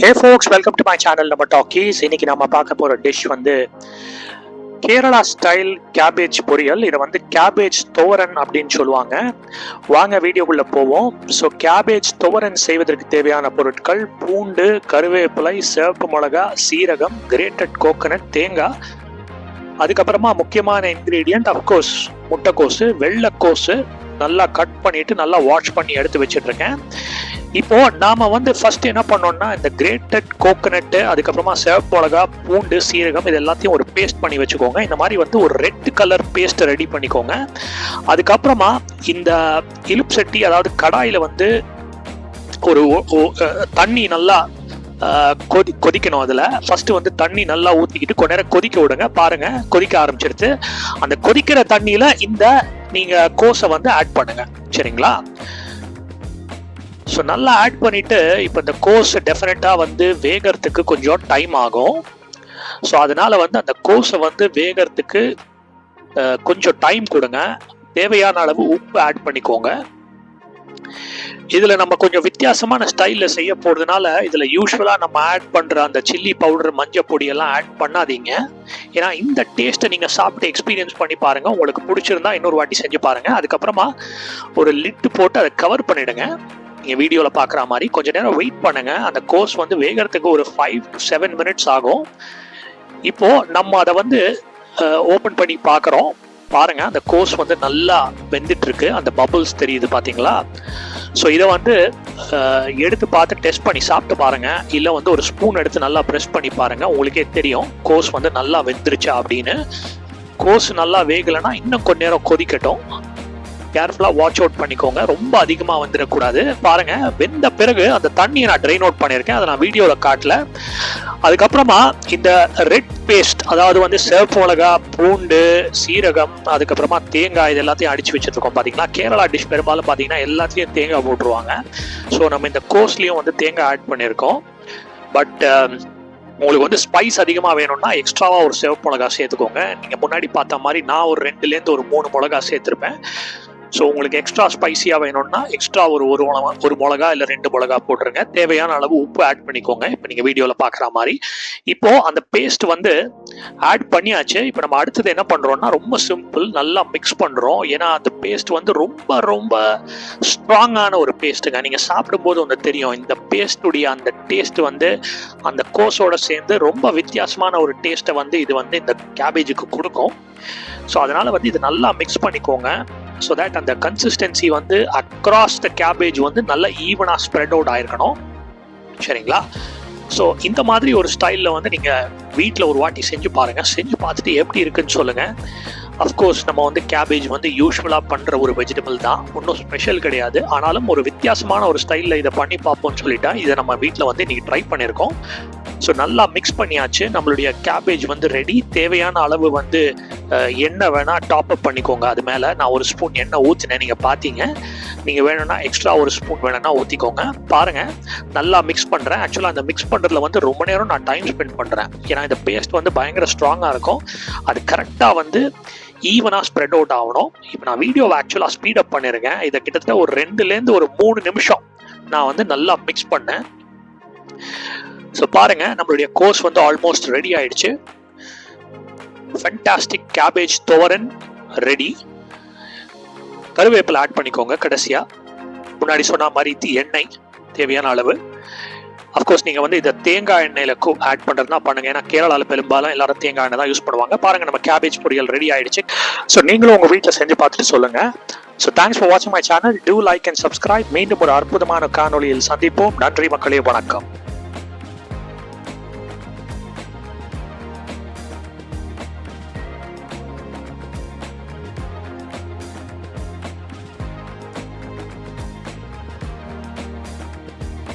Hey folks welcome to my channel நம்ம talkies இன்னைக்கு நம்ம பார்க்க போகிற டிஷ் வந்து கேரளா ஸ்டைல் கேபேஜ் பொரியல். இதை வந்து கேபேஜ் தோரன் அப்படின்னு சொல்லுவாங்க. வாங்க வீடியோக்குள்ளே போவோம். ஸோ கேபேஜ் தோரன் செய்வதற்கு தேவையான பொருட்கள் பூண்டு கருவேப்பிலை சிவப்பு மிளகா சீரகம் கிரேட்டட் கோகனட் தேங்காய். அதுக்கப்புறமா முக்கியமான இன்க்ரீடியண்ட் அஃப்கோர்ஸ் முட்டைக்கோசு வெள்ளைக்கோசு நல்லா கட் பண்ணிட்டு நல்லா வாஷ் பண்ணி எடுத்து வச்சிட்டு இருக்கேன் இப்போ நாம வந்து ஃபர்ஸ்ட் என்ன பண்ணோம்னா இந்த கிரேட்டட் கோகனட்டு அதுக்கப்புறமா சிவப்பு மிளகா பூண்டு சீரகம் இது எல்லாத்தையும் ஒரு பேஸ்ட் பண்ணி வச்சுக்கோங்க. இந்த மாதிரி வந்து ஒரு ரெட் கலர் பேஸ்ட்டை ரெடி பண்ணிக்கோங்க. அதுக்கப்புறமா இந்த இலுப்பு சட்டி அதாவது கடாயில் வந்து ஒரு தண்ணி நல்லா கொதி கொதிக்கணும் அதில். ஃபஸ்ட்டு வந்து தண்ணி நல்லா ஊற்றிக்கிட்டு கொஞ்ச நேரம் கொதிக்க விடுங்க. பாருங்கள் கொதிக்க ஆரம்பிச்சிருச்சு. அந்த கொதிக்கிற தண்ணியில் இந்த நீங்கள் கோஸை வந்து ஆட் பண்ணுங்கள் சரிங்களா? ஸோ நல்லா ஆட் பண்ணிவிட்டு இப்போ இந்த கோர்ஸ் டெஃபினட்டாக வந்து வேகறதுக்கு கொஞ்சம் டைம் ஆகும். ஸோ அதனால் வந்து அந்த கோஸை வந்து வேகறதுக்கு கொஞ்சம் டைம் கொடுங்க. தேவையான அளவு உப்பு ஆட் பண்ணிக்கோங்க. இதுல நம்ம கொஞ்சம் வித்தியாசமான ஸ்டைல்ல செய்ய போறதுனால இதுல யூஸ்வலா நம்ம ஆட் பண்ற அந்த சில்லி பவுடர் மஞ்சள் பொடி எல்லாம் ஆட் பண்ணாதீங்க. ஏன்னா இந்த டேஸ்ட்டை நீங்க சாப்பிட்டு எக்ஸ்பீரியன்ஸ் பண்ணி பாருங்க. உங்களுக்கு பிடிச்சிருந்தா இன்னொரு வாட்டி செஞ்சு பாருங்க. அதுக்கப்புறமா ஒரு லிட்டு போட்டு அதை கவர் பண்ணிடுங்க. நீங்கள் வீடியோவில் பார்க்குற மாதிரி. கொஞ்ச நேரம் வெயிட் பண்ணுங்கள் அந்த கோர்ஸ் வந்து வேகிறதுக்கு ஒரு ஃபைவ் டு செவன் மினிட்ஸ் ஆகும். இப்போது நம்ம அதை வந்து ஓப்பன் பண்ணி பார்க்குறோம் பாருங்கள் அந்த கோர்ஸ் வந்து நல்லா வெந்துட்டுருக்கு அந்த பபுள்ஸ் தெரியுது பார்த்தீங்களா ஸோ இதை வந்து எடுத்து பார்த்து டெஸ்ட் பண்ணி சாப்பிட்டு பாருங்க. இல்லை வந்து ஒரு ஸ்பூன் எடுத்து நல்லா ப்ரெஸ் பண்ணி பாருங்க. உங்களுக்கே தெரியும் கோஸ் வந்து நல்லா வெந்துருச்சா அப்படின்னு. கோஸ் நல்லா வேகலைன்னா இன்னும் கொஞ்ச நேரம் கொதிக்கட்டும். கேர்ஃபுல்லாக வாட்ச் அவுட் பண்ணிக்கோங்க. ரொம்ப அதிகமாக வந்துடக்கூடாது. பாருங்க வெந்த பிறகு அந்த தண்ணியை நான் ட்ரைன் அவுட் பண்ணியிருக்கேன். அதை நான் வீடியோவில் காட்டல. அதுக்கப்புறமா இந்த ரெட் பேஸ்ட் அதாவது வந்து சிவப்பு மிளகா பூண்டு சீரகம் அதுக்கப்புறமா தேங்காய் இது எல்லாத்தையும் அடிச்சு வச்சிருக்கோம் பார்த்தீங்கன்னா கேரளா டிஷ் பெரும்பாலும் பார்த்தீங்கன்னா எல்லாத்தையும் தேங்காய் போட்டுருவாங்க. ஸோ நம்ம இந்த கோஸ்லேயும் வந்து தேங்காய் ஆட் பண்ணியிருக்கோம். பட் um, உங்களுக்கு வந்து ஸ்பைஸ் அதிகமாக வேணும்னா எக்ஸ்ட்ராவாக ஒரு சிவப்பு மிளகா சேர்த்துக்கோங்க. நீங்கள் முன்னாடி பார்த்த மாதிரி நான் ஒரு ரெண்டுலேருந்து ஒரு மூணு மிளகா சேர்த்துருப்பேன். ஸோ உங்களுக்கு எக்ஸ்ட்ரா ஸ்பைசியாக வேணும்னா எக்ஸ்ட்ரா ஒரு ஒரு மிளகா ஒரு மிளகா இல்லை ரெண்டு மிளகா போட்டுருங்க. தேவையான அளவு உப்பு ஆட் பண்ணிக்கோங்க. இப்போ நீங்கள் வீடியோவில் பார்க்குற மாதிரி. இப்போ அந்த பேஸ்ட் வந்து ஆட் பண்ணியாச்சு. இப்போ நம்ம அடுத்தது என்ன பண்ணுறோம்னா ரொம்ப சிம்பிள் நல்லா மிக்ஸ் பண்ணுறோம் ஏன்னா அந்த பேஸ்ட் வந்து ரொம்ப ரொம்ப ஸ்ட்ராங்கான ஒரு பேஸ்ட்டுங்க நீங்கள் சாப்பிடும்போது வந்து தெரியும். இந்த பேஸ்டுடைய அந்த டேஸ்ட் வந்து அந்த கோஸோட சேர்ந்து ரொம்ப வித்தியாசமான ஒரு டேஸ்ட்டை வந்து இது வந்து இந்த கேபேஜுக்கு கொடுக்கும். ஸோ அதனால் வந்து இது நல்லா மிக்ஸ் பண்ணிக்கோங்க. ஸோ தட் அந்த கன்சிஸ்டன்சி வந்து அக்ராஸ் த கேபேஜ் வந்து நல்லா ஈவனாக ஸ்ப்ரெட் அவுட் ஆயிருக்கணும். சரிங்களா? ஸோ இந்த மாதிரி ஒரு ஸ்டைலில் வந்து நீங்கள் வீட்டில் ஒரு வாட்டி செஞ்சு பாருங்கள் செஞ்சு பார்த்துட்டு எப்படி இருக்குன்னு சொல்லுங்கள் அஃப்கோர்ஸ் நம்ம வந்து கேபேஜ் வந்து யூஸ்வலாக பண்ணுற ஒரு வெஜிடபிள் தான். ஒன்றும் ஸ்பெஷல் கிடையாது. ஆனாலும் ஒரு வித்தியாசமான ஒரு ஸ்டைலில் இதை பண்ணி பார்ப்போம்னு சொல்லிட்டா இதை நம்ம வீட்டில் வந்து இன்றைக்கி ட்ரை பண்ணியிருக்கோம். ஸோ நல்லா மிக்ஸ் பண்ணியாச்சு. நம்மளுடைய கேபேஜ் வந்து ரெடி தேவையான அளவு வந்து எண்ணெய் வேணால் டாப் அப் பண்ணிக்கோங்க. அது மேலே நான் ஒரு ஸ்பூன் எண்ணெய் ஊற்றினேன் நீங்கள் பார்த்தீங்க நீங்கள் வேணும்னா எக்ஸ்ட்ரா ஒரு ஸ்பூன் வேணும்னா ஊற்றிக்கோங்க பாருங்கள் நல்லா மிக்ஸ் பண்ணுறேன் ஆக்சுவலாக அந்த மிக்ஸ் பண்ணுறதுல வந்து ரொம்ப நேரம் நான் டைம் ஸ்பெண்ட் பண்ணுறேன் ஏன்னா இந்த பேஸ்ட் வந்து பயங்கர ஸ்ட்ராங்காக இருக்கும். அது கரெக்டாக வந்து ஈவனாக ஸ்ப்ரெட் அவுட் ஆகணும். இப்போ நான் வீடியோவை ஆக்சுவலாக ஸ்பீட் அப் பண்ணியிருக்கேன் இதை கிட்டத்தட்ட ஒரு ரெண்டுலேருந்து ஒரு மூணு நிமிஷம் நான் வந்து நல்லா மிக்ஸ் பண்ணேன். ஸோ பாருங்க நம்மளுடைய கோர்ஸ் வந்து ஆல்மோஸ்ட் ரெடி ஆயிடுச்சு. ஃபென்டாஸ்டிக் கேபேஜ் தோரன் ரெடி கருவேப்பிலை ஆட் பண்ணிக்கோங்க கடைசியாக முன்னாடி சொன்ன மாதிரி எண்ணெய் தேவையான அளவு. அஃப்கோர்ஸ் நீங்கள் வந்து இதை தேங்காய் எண்ணெயில ஆட் பண்ணுறதுனா பண்ணுங்க. ஏன்னா கேரளாவில் பெரும்பாலும் எல்லாரும் தேங்காய் எண்ணெய் தான் யூஸ் பண்ணுவாங்க. பாருங்க நம்ம கேபேஜ் பொரியல் ரெடி ஆயிடுச்சு. ஸோ நீங்களும் உங்கள் வீட்டில் செஞ்சு பார்த்துட்டு சொல்லுங்க. ஸோ தேங்க்ஸ் ஃபார் வாட்சிங் my channel do like and subscribe மீண்டும் ஒரு அற்புதமான காணொளியில் சந்திப்போம். நன்றி மக்களே வணக்கம்.